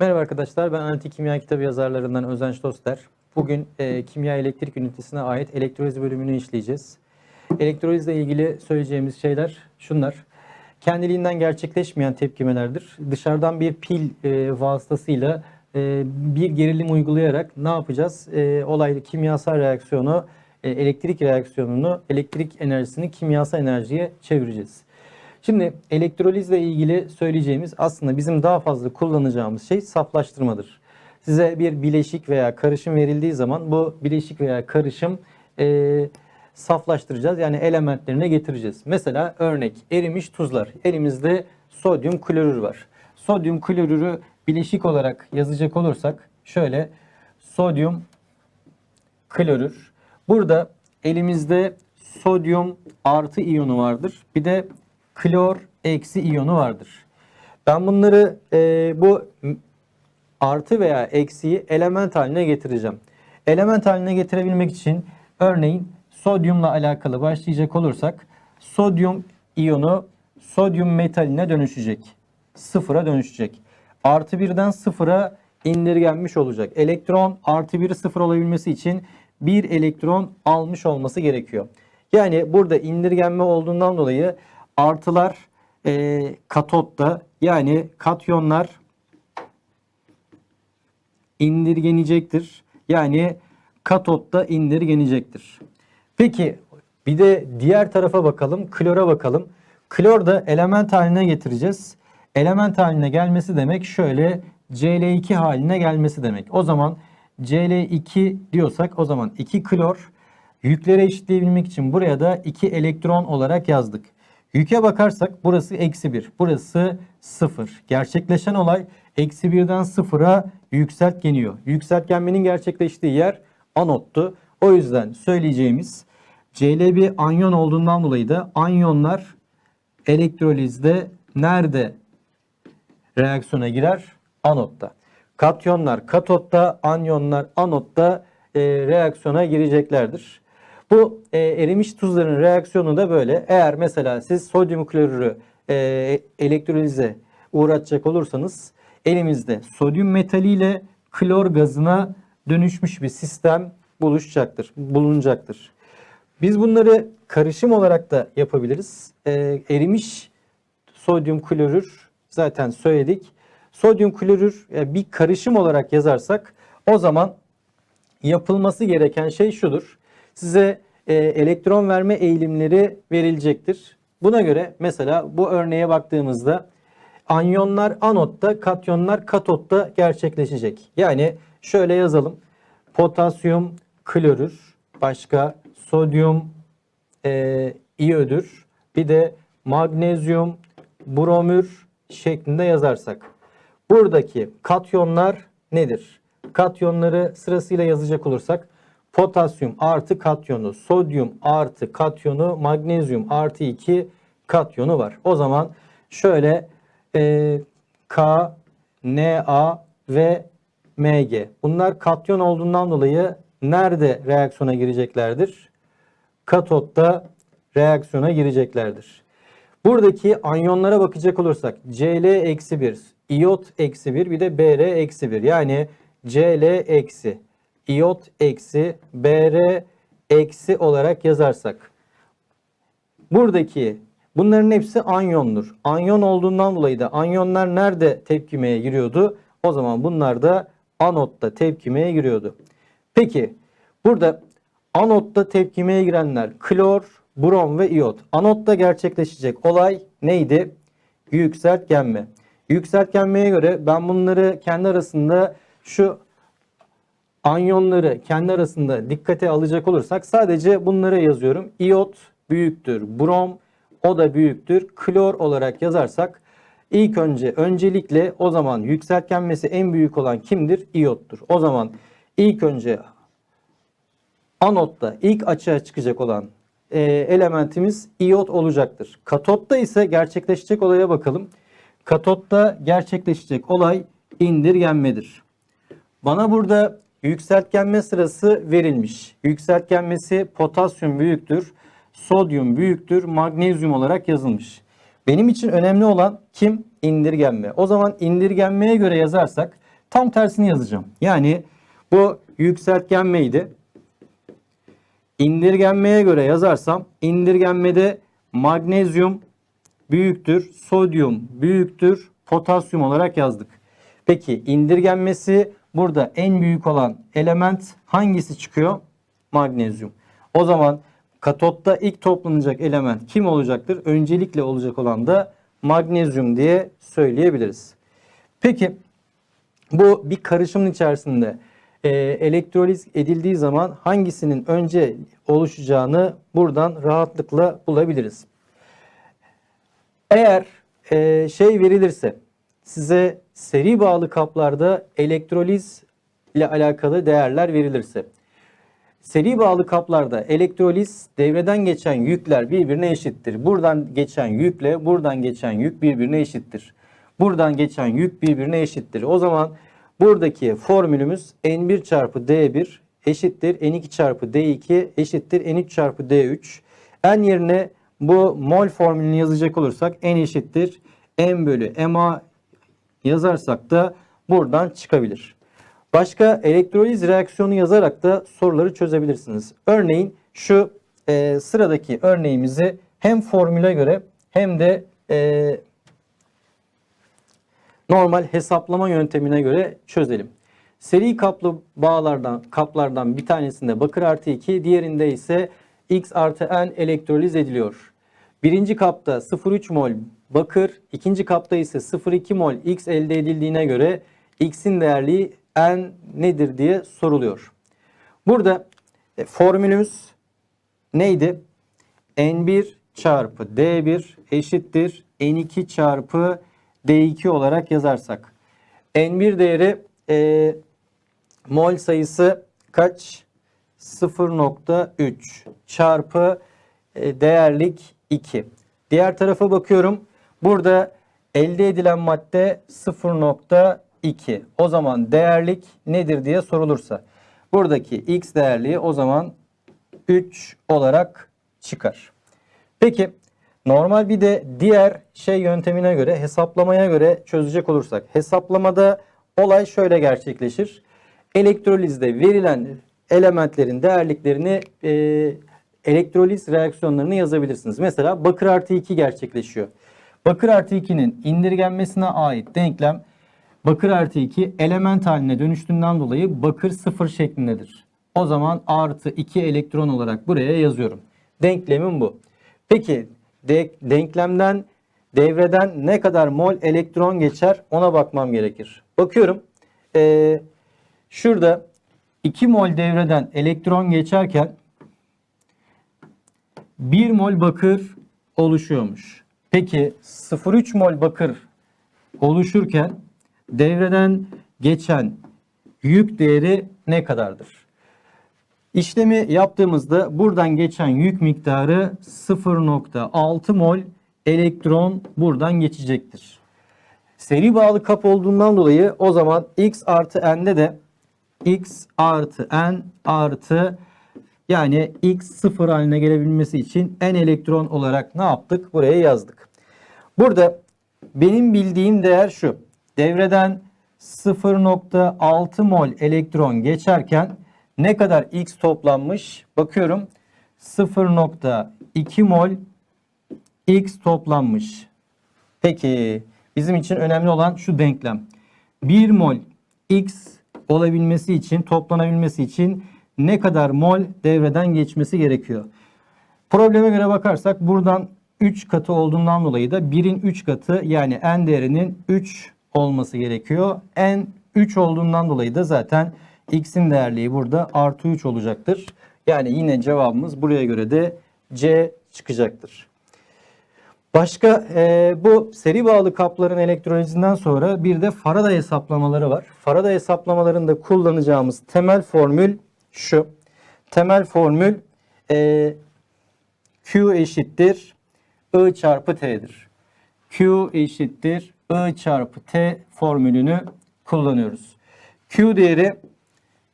Merhaba arkadaşlar, ben Analitik Kimya kitabı yazarlarından Özenç Doster. Bugün e, kimya elektrik ünitesine ait elektroliz bölümünü işleyeceğiz. Elektrolizle ilgili söyleyeceğimiz şeyler şunlar. Kendiliğinden gerçekleşmeyen tepkimelerdir. Dışarıdan bir pil e, vasıtasıyla e, bir gerilim uygulayarak ne yapacağız? E, olaylı kimyasal reaksiyonu, e, elektrik reaksiyonunu, elektrik enerjisini kimyasal enerjiye çevireceğiz. Şimdi elektrolizle ilgili söyleyeceğimiz aslında bizim daha fazla kullanacağımız şey saflaştırmadır. Size bir bileşik veya karışım verildiği zaman bu bileşik veya karışım e, saflaştıracağız. Yani elementlerine getireceğiz. Mesela örnek erimiş tuzlar. Elimizde sodyum klorür var. Sodyum klorürü bileşik olarak yazacak olursak şöyle sodyum klorür. Burada elimizde sodyum artı iyonu vardır. Bir de klor eksi iyonu vardır. Ben bunları e, bu artı veya eksiyi element haline getireceğim. Element haline getirebilmek için örneğin sodyumla alakalı başlayacak olursak sodyum iyonu sodyum metaline dönüşecek. Sıfıra dönüşecek. Artı birden sıfıra indirgenmiş olacak. Elektron artı biri sıfır olabilmesi için bir elektron almış olması gerekiyor. Yani burada indirgenme olduğundan dolayı artılar e, katotta yani katyonlar indirgenecektir. Yani katotta indirgenecektir. Peki bir de diğer tarafa bakalım. Klora bakalım. Klor da element haline getireceğiz. Element haline gelmesi demek şöyle Cl2 haline gelmesi demek. O zaman Cl2 diyorsak o zaman 2 klor yükleri eşitleyebilmek için buraya da 2 elektron olarak yazdık. Yüke bakarsak burası eksi 1. Burası 0. Gerçekleşen olay eksi 1'den 0'a yükseltgeniyor. Yükseltgenmenin gerçekleştiği yer anottu. O yüzden söyleyeceğimiz Cl1 anyon olduğundan dolayı da anyonlar elektrolizde nerede reaksiyona girer? Anotta. Katyonlar katotta, anyonlar anotta e, reaksiyona gireceklerdir. Bu e, erimiş tuzların reaksiyonu da böyle. Eğer mesela siz sodyum klorürü e, elektrolize uğratacak olursanız elimizde sodyum metaliyle klor gazına dönüşmüş bir sistem buluşacaktır, bulunacaktır. Biz bunları karışım olarak da yapabiliriz. E, erimiş sodyum klorür zaten söyledik. Sodyum klorür e, bir karışım olarak yazarsak o zaman yapılması gereken şey şudur. Size e, elektron verme eğilimleri verilecektir. Buna göre mesela bu örneğe baktığımızda anyonlar anotta, katyonlar katotta gerçekleşecek. Yani şöyle yazalım. Potasyum klorür, başka sodyum e, iyodür, bir de magnezyum bromür şeklinde yazarsak. Buradaki katyonlar nedir? Katyonları sırasıyla yazacak olursak potasyum artı katyonu, sodyum artı katyonu, magnezyum artı 2 katyonu var. O zaman şöyle e, K, N, A ve Mg. Bunlar katyon olduğundan dolayı nerede reaksiyona gireceklerdir? Katotta reaksiyona gireceklerdir. Buradaki anyonlara bakacak olursak Cl-1, iot eksi 1 bir de Br eksi 1. Yani Cl iot eksi, Br eksi olarak yazarsak. Buradaki bunların hepsi anyondur. Anyon olduğundan dolayı da anyonlar nerede tepkimeye giriyordu? O zaman bunlar da anotta tepkimeye giriyordu. Peki burada anotta tepkimeye girenler klor, brom ve iot. Anotta gerçekleşecek olay neydi? Yükseltgenme. Yükseltgenmeye göre ben bunları kendi arasında şu anyonları kendi arasında dikkate alacak olursak sadece bunları yazıyorum. İyot büyüktür, brom o da büyüktür. Klor olarak yazarsak ilk önce öncelikle o zaman yükseltgenmesi en büyük olan kimdir? İyottur. O zaman ilk önce anotta ilk açığa çıkacak olan e, elementimiz iyot olacaktır. Katotta ise gerçekleşecek olaya bakalım. Katotta gerçekleşecek olay indirgenmedir. Bana burada yükseltgenme sırası verilmiş. Yükseltgenmesi potasyum büyüktür, sodyum büyüktür, magnezyum olarak yazılmış. Benim için önemli olan kim? İndirgenme. O zaman indirgenmeye göre yazarsak Tam tersini yazacağım. Yani bu yükseltgenmeydi. İndirgenmeye göre yazarsam indirgenmede magnezyum büyüktür, sodyum büyüktür, potasyum olarak yazdık. Peki indirgenmesi burada en büyük olan element hangisi çıkıyor? Magnezyum. O zaman katotta ilk toplanacak element kim olacaktır? Öncelikle olacak olan da magnezyum diye söyleyebiliriz. Peki bu bir karışımın içerisinde e, elektroliz edildiği zaman hangisinin önce oluşacağını buradan rahatlıkla bulabiliriz. Eğer e, şey verilirse size seri bağlı kaplarda elektroliz ile alakalı değerler verilirse seri bağlı kaplarda elektroliz devreden geçen yükler birbirine eşittir. Buradan geçen yükle buradan geçen yük birbirine eşittir. Buradan geçen yük birbirine eşittir. O zaman buradaki formülümüz N1 çarpı D1 eşittir N2 çarpı D2 eşittir N3 çarpı D3. N yerine bu mol formülünü yazacak olursak N eşittir M bölü MA yazarsak da buradan çıkabilir. Başka elektroliz reaksiyonu yazarak da soruları çözebilirsiniz. Örneğin şu e, sıradaki örneğimizi hem formüle göre hem de e, normal hesaplama yöntemine göre çözelim. Seri kaplı bağlardan kaplardan bir tanesinde bakır artı 2, diğerinde ise X artı N elektroliz ediliyor. Birinci kapta 0,3 mol bakır, ikinci kapta ise 0,2 mol X elde edildiğine göre X'in değerliği N nedir diye soruluyor. Burada e, formülümüz neydi? N1 çarpı D1 eşittir N2 çarpı D2 olarak yazarsak. N1 değeri e, mol sayısı kaç? 0.3 çarpı e, değerlik 2. Diğer tarafa bakıyorum. Burada elde edilen madde 0.2. O zaman değerlik nedir diye sorulursa. Buradaki x değerliği o zaman 3 olarak çıkar. Peki normal bir de diğer şey yöntemine göre hesaplamaya göre çözecek olursak. Hesaplamada olay şöyle gerçekleşir. Elektrolizde verilen elementlerin değerliklerini e, elektroliz reaksiyonlarını yazabilirsiniz. Mesela bakır artı 2 gerçekleşiyor. Bakır artı 2'nin indirgenmesine ait denklem bakır artı 2 element haline dönüştüğünden dolayı bakır sıfır şeklindedir. O zaman artı 2 elektron olarak buraya yazıyorum. Denklemim bu. Peki de, denklemden devreden ne kadar mol elektron geçer ona bakmam gerekir. Bakıyorum. Ee, şurada 2 mol devreden elektron geçerken 1 mol bakır oluşuyormuş. Peki 0,3 mol bakır oluşurken devreden geçen yük değeri ne kadardır? İşlemi yaptığımızda buradan geçen yük miktarı 0.6 mol elektron buradan geçecektir. Seri bağlı kap olduğundan dolayı o zaman x artı n'de de x artı n artı yani x sıfır haline gelebilmesi için n elektron olarak ne yaptık? Buraya yazdık. Burada benim bildiğim değer şu. Devreden 0.6 mol elektron geçerken ne kadar x toplanmış? Bakıyorum 0.2 mol x toplanmış. Peki bizim için önemli olan şu denklem. 1 mol x olabilmesi için, toplanabilmesi için ne kadar mol devreden geçmesi gerekiyor? Probleme göre bakarsak buradan 3 katı olduğundan dolayı da 1'in 3 katı yani n değerinin 3 olması gerekiyor. n 3 olduğundan dolayı da zaten x'in değerliği burada artı 3 olacaktır. Yani yine cevabımız buraya göre de C çıkacaktır. Başka e, bu seri bağlı kapların elektrolizinden sonra bir de Faraday hesaplamaları var. Faraday hesaplamalarında kullanacağımız temel formül şu. Temel formül e, Q eşittir I çarpı T'dir. Q eşittir I çarpı T formülünü kullanıyoruz. Q değeri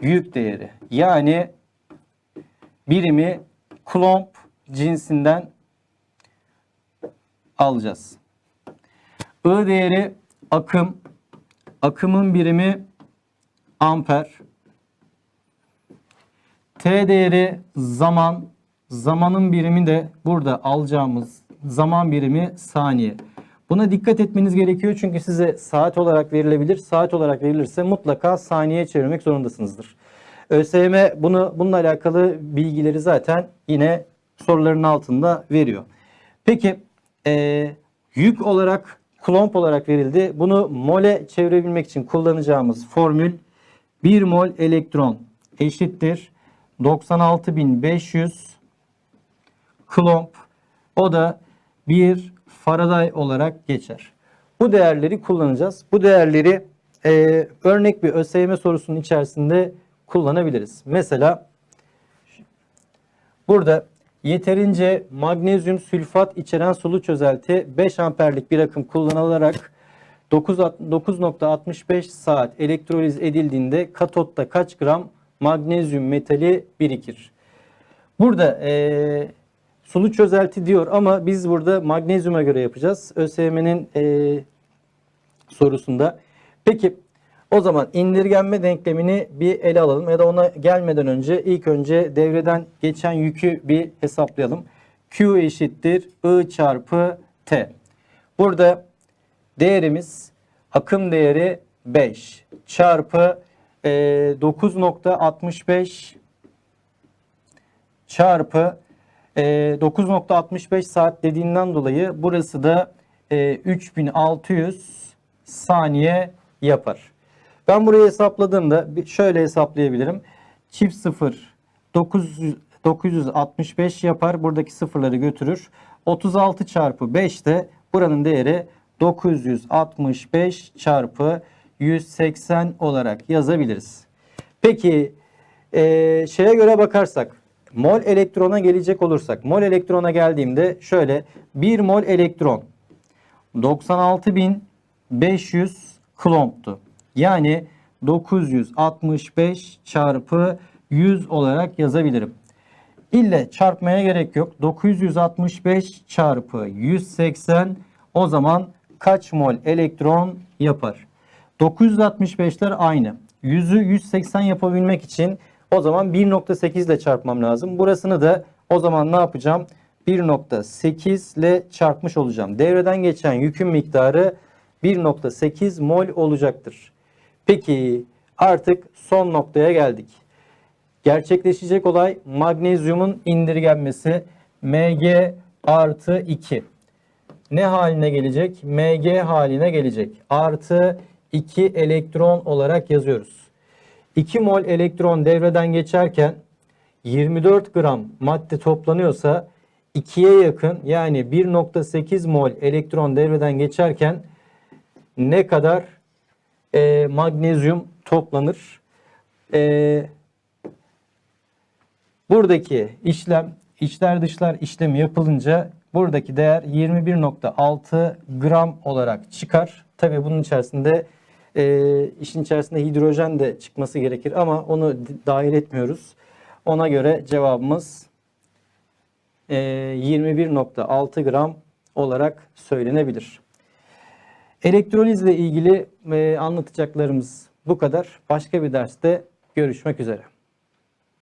yük değeri. Yani birimi Coulomb cinsinden alacağız. I değeri akım. Akımın birimi amper. T değeri zaman. Zamanın birimi de burada alacağımız zaman birimi saniye. Buna dikkat etmeniz gerekiyor çünkü size saat olarak verilebilir. Saat olarak verilirse mutlaka saniye çevirmek zorundasınızdır. ÖSYM bunu bununla alakalı bilgileri zaten yine soruların altında veriyor. Peki eee, yük olarak klomp olarak verildi. Bunu mole çevirebilmek için kullanacağımız formül 1 mol elektron eşittir 96500 klomp. O da bir Faraday olarak geçer. Bu değerleri kullanacağız. Bu değerleri e, örnek bir ÖSYM sorusunun içerisinde kullanabiliriz. Mesela burada yeterince magnezyum sülfat içeren sulu çözelti 5 amperlik bir akım kullanılarak 9 9.65 saat elektroliz edildiğinde katotta kaç gram magnezyum metali birikir? Burada eee, sulu çözelti diyor ama biz burada magnezyuma göre yapacağız. ÖSYM'nin eee, sorusunda. Peki o zaman indirgenme denklemini bir ele alalım ya da ona gelmeden önce ilk önce devreden geçen yükü bir hesaplayalım. Q eşittir I çarpı T. Burada değerimiz akım değeri 5 çarpı eee, 9.65 çarpı e, 9.65 saat dediğinden dolayı burası da e, 3600 saniye yapar. Ben burayı hesapladığımda şöyle hesaplayabilirim. Çift sıfır 900, 965 yapar. Buradaki sıfırları götürür. 36 çarpı 5 de buranın değeri 965 çarpı 180 olarak yazabiliriz. Peki eee, şeye göre bakarsak mol elektrona gelecek olursak mol elektrona geldiğimde şöyle 1 mol elektron 96.500 klomptu. Yani 965 çarpı 100 olarak yazabilirim. İlle çarpmaya gerek yok. 965 çarpı 180 o zaman kaç mol elektron yapar? 965'ler aynı. 100'ü 180 yapabilmek için o zaman 1.8 ile çarpmam lazım. Burasını da o zaman ne yapacağım? 1.8 ile çarpmış olacağım. Devreden geçen yükün miktarı 1.8 mol olacaktır. Peki artık son noktaya geldik. Gerçekleşecek olay magnezyumun indirgenmesi Mg artı 2. Ne haline gelecek? Mg haline gelecek. Artı 2 elektron olarak yazıyoruz. 2 mol elektron devreden geçerken 24 gram madde toplanıyorsa 2'ye yakın yani 1.8 mol elektron devreden geçerken ne kadar e, magnezyum toplanır? E, buradaki işlem içler dışlar işlemi yapılınca buradaki değer 21.6 gram olarak çıkar. Tabii bunun içerisinde e, işin içerisinde hidrojen de çıkması gerekir ama onu dahil etmiyoruz. Ona göre cevabımız e, 21.6 gram olarak söylenebilir. Elektrolizle ilgili e, anlatacaklarımız bu kadar. Başka bir derste görüşmek üzere.